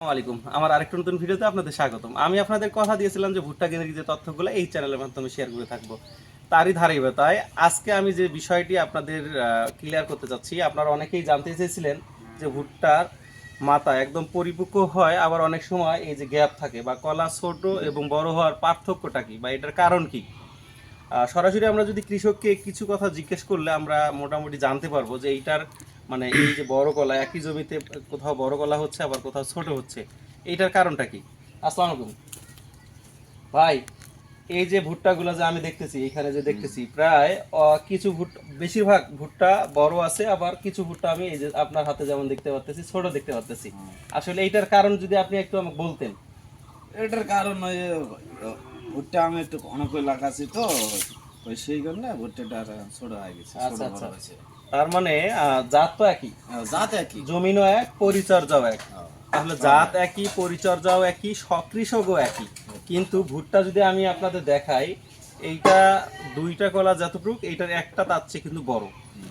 আলাইকুম। আমার আরেকটা নতুন ভিডিওতে আপনাদের স্বাগতম। আমি আপনাদের কথা দিয়েছিলাম যে ভুট্টা কেন্দ্রিক যে তথ্যগুলো এই চ্যানেলের মাধ্যমে শেয়ার করে থাকব। তারই ধারাবাহিকতায় আজকে আমি যে বিষয়টি আপনাদের ক্লিয়ার করতে চাচ্ছি, আপনারা অনেকেই জানতে চেয়েছিলেন যে ভুট্টার মাথা একদম পরিপক্ক হয়, আবার অনেক সময় এই যে গ্যাপ থাকে বা কলা ছোট এবং বড় হওয়ার পার্থক্যটা কি বা এটার কারণ কি? সরাসরি আমরা যদি কৃষককে কিছু কথা জিজ্ঞেস করলে আমরা মোটামুটি জানতে পারব যে এইটার মানে এই যে বড় কলা একই জমিতে কোথাও বড় কলা হচ্ছে আবার কোথাও ছোট হচ্ছে এইটার কারণটা কি? আসসালামু আলাইকুম। ভাই এই যে ভুট্টাগুলো যে আমি দেখতেছি এখানে যে দেখতেছি প্রায় কিছু ভুট বেশিরভাগ ভুট্টা বড় আছে আবার কিছু ভুট্টা আমি এই যে আপনার হাতে যেমন দেখতে পাচ্তেছি ছোট দেখতে পাচ্তেছি আসলে এইটার কারণ যদি আপনি একটু আমাকে বলতেন। এটার কারণ ওই ভুট্টা আমি একটু অনেক করে লাগাচ্ছি তো সেই জন্য ভুট্টাটা ছোট হয়ে গেছে আচ্ছা, আচ্ছা। তার মানে জাত তো একই। জাত একই। জমিনও এক পরিচর্যাও এক। আহ, তাহলে জাত একই পরিচর্যাও একই সকৃষকও একই। কিন্তু ভুট্টা যদি আমি আপনাদের দেখাই এইটা দুইটা কলা যতটুক এইটার একটা তার চেয়ে কিন্তু বড়।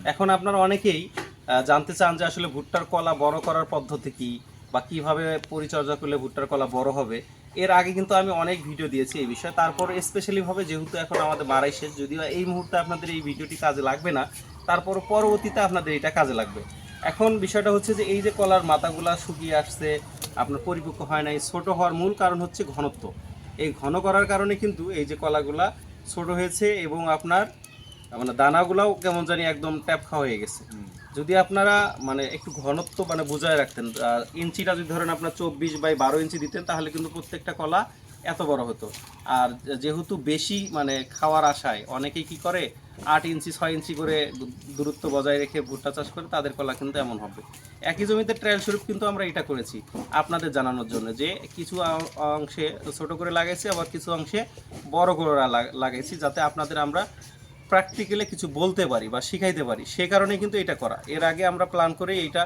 এখন আপনার অনেকেই জানতে চান যে আসলে ভুট্টার কলা বড় করার পদ্ধতি কি? বা কীভাবে পরিচর্যা করলে ভুট্টার কলা বড় হবে, এর আগে কিন্তু আমি অনেক ভিডিও দিয়েছি এই বিষয়ে। তারপর স্পেশালিভাবে যেহেতু এখন আমাদের বাড়াই শেষ, যদিও এই মুহূর্তে আপনাদের এই ভিডিওটি কাজে লাগবে না, তারপর পরবর্তীতে আপনাদের এটা কাজে লাগবে। এখন বিষয়টা হচ্ছে যে এই যে কলার মাথাগুলা শুকিয়ে আসছে, আপনার পরিপক্ক হয় নাই, ছোট হওয়ার মূল কারণ হচ্ছে ঘনত্ব। এই ঘন করার কারণে কিন্তু এই যে কলাগুলা ছোট হয়েছে এবং আপনার মানে দানাগুলাও কেমন জানি একদম ট্যাপ খাওয়া হয়ে গেছে। যদি আপনারা মানে একটু ঘনত্ব মানে বোঝায় রাখতেন ইঞ্চিটা যদি ধরেন আপনার চব্বিশ বাই বারো ইঞ্চি দিতেন তাহলে কিন্তু প্রত্যেকটা কলা এত বড় হতো। আর যেহেতু বেশি মানে খাওয়ার আশায় অনেকেই কি করে আট ইঞ্চি ছয় ইঞ্চি করে দূরত্ব বজায় রেখে ভুট্টা চাষ করে তাদের কলা কিন্তু এমন হবে। একই জমিতে ট্রায়াল স্বরূপ কিন্তু আমরা এটা করেছি আপনাদের জানানোর জন্য যে কিছু অংশে ছোট করে লাগাইছি আবার কিছু অংশে বড় করে লাগা- লাগাইছি যাতে আপনাদের আমরা প্র্যাকটিক্যালি কিছু বলতে পারি বা শিখাইতে পারি, সে কারণে কিন্তু এটা করা। এর আগে আমরা প্ল্যান করে এইটা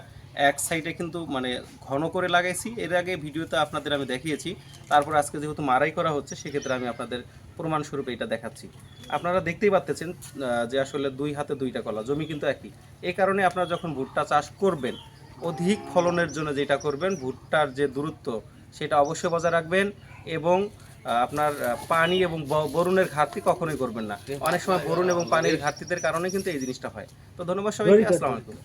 এক সাইডে কিন্তু মানে ঘন করে লাগাইছি। এর আগে ভিডিওতে আপনাদের আমি দেখিয়েছি। তারপর আজকে যেহেতু মারাই করা হচ্ছে, সেক্ষেত্রে আমি আপনাদের প্রমাণস্বরূপ এটা দেখাচ্ছি। আপনারা দেখতেই পাচ্ছেন যে আসলে দুই হাতে দুইটা কলা, জমি কিন্তু একই। এ কারণে আপনারা যখন ভুট্টা চাষ করবেন, অধিক ফলনের জন্য যেটা করবেন, ভুট্টার যে দূরত্ব, সেটা অবশ্যই বজায় রাখবেন এবং আপনার পানি এবং বরুণের ঘাটতি কখনোই করবেন না। অনেক সময় বরুণ এবং পানির ঘাটতিদের কারণে কিন্তু এই জিনিসটা হয়। তো ধন্যবাদ সবাইকে আসসালামু আলাইকুম।